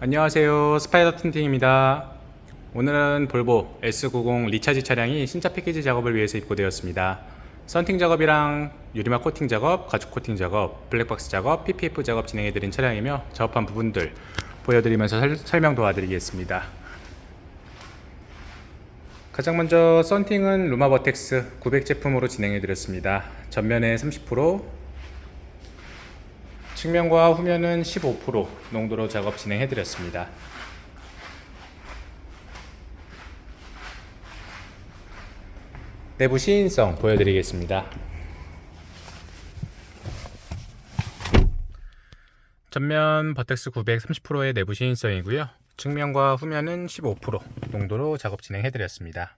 안녕하세요. 스파이더 틴팅입니다. 오늘은 볼보 S90 리차지 차량이 신차 패키지 작업을 위해서 입고되었습니다. 썬팅 작업이랑 유리막 코팅 작업, 가죽 코팅 작업, 블랙박스 작업, PPF 작업 진행해드린 차량이며 작업한 부분들 보여드리면서 설, 설명 도와드리겠습니다. 가장 먼저 썬팅은 루마 버텍스 900 제품으로 진행해드렸습니다. 전면에 30% 측면과 후면은 15% 농도로 작업 진행해 드렸습니다. 내부 시인성 보여드리겠습니다. 전면 버텍스 900 30%의 내부 시인성이고요. 측면과 후면은 15% 농도로 작업 진행해 드렸습니다.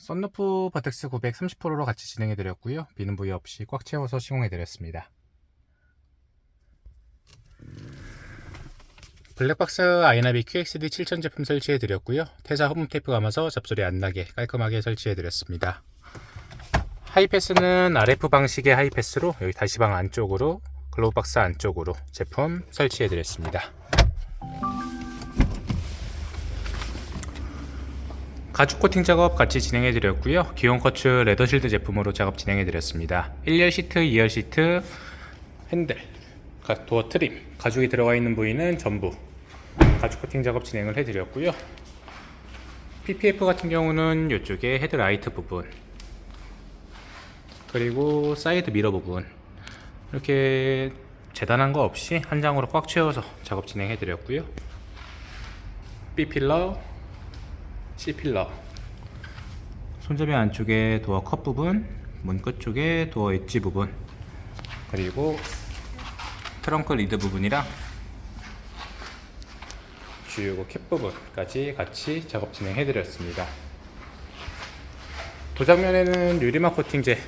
썬루프 버텍스 900 30%로 같이 진행해드렸고요. 비는 부위 없이 꽉 채워서 시공해드렸습니다. 블랙박스 아이나비 QXD 7000 제품 설치해드렸고요. 태자 홈 테이프 감아서 잡소리 안 나게 깔끔하게 설치해드렸습니다. 하이패스는 RF 방식의 하이패스로 여기 다시방 안쪽으로 글로우박스 안쪽으로 제품 설치해드렸습니다. 가죽 코팅 작업 같이 진행해 드렸고요. 기온 커츠 레더 실드 제품으로 작업 진행해 드렸습니다. 1열 시트, 2열 시트, 핸들, 가- 도어 트림, 가죽이 들어가 있는 부위는 전부 가죽 코팅 작업 진행을 해 드렸고요. PPF 같은 경우는 이쪽에 헤드라이트 부분 그리고 사이드 미러 부분 이렇게 재단한 거 없이 한 장으로 꽉 채워서 작업 진행해 드렸고요. B 필러, C 필러. 손잡이 안쪽에 도어 컵 부분 문끝 쪽에 도어 엣지 부분 그리고 트렁크 리드 부분이랑 주유구 캡 부분까지 같이 작업 진행해 드렸습니다. 도장면에는 유리막 코팅제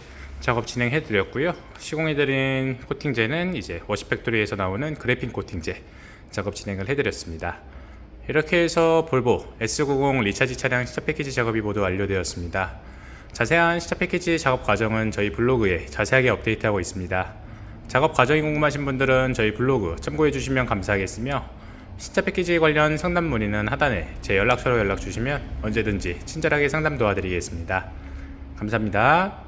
작업 진행해 드렸고요. 시공해 드린 코팅제는 이제 워시팩토리에서 나오는 그래핀 코팅제 작업 진행을 해 드렸습니다 이렇게 해서 볼보 S90 리차지 차량 시차 패키지 작업이 모두 완료되었습니다. 자세한 시차 패키지 작업 과정은 저희 블로그에 자세하게 업데이트하고 있습니다. 작업 과정이 궁금하신 분들은 저희 블로그 참고해 주시면 감사하겠으며 시차 패키지 관련 상담 문의는 하단에 제 연락처로 연락 주시면 언제든지 친절하게 상담 도와드리겠습니다. 감사합니다.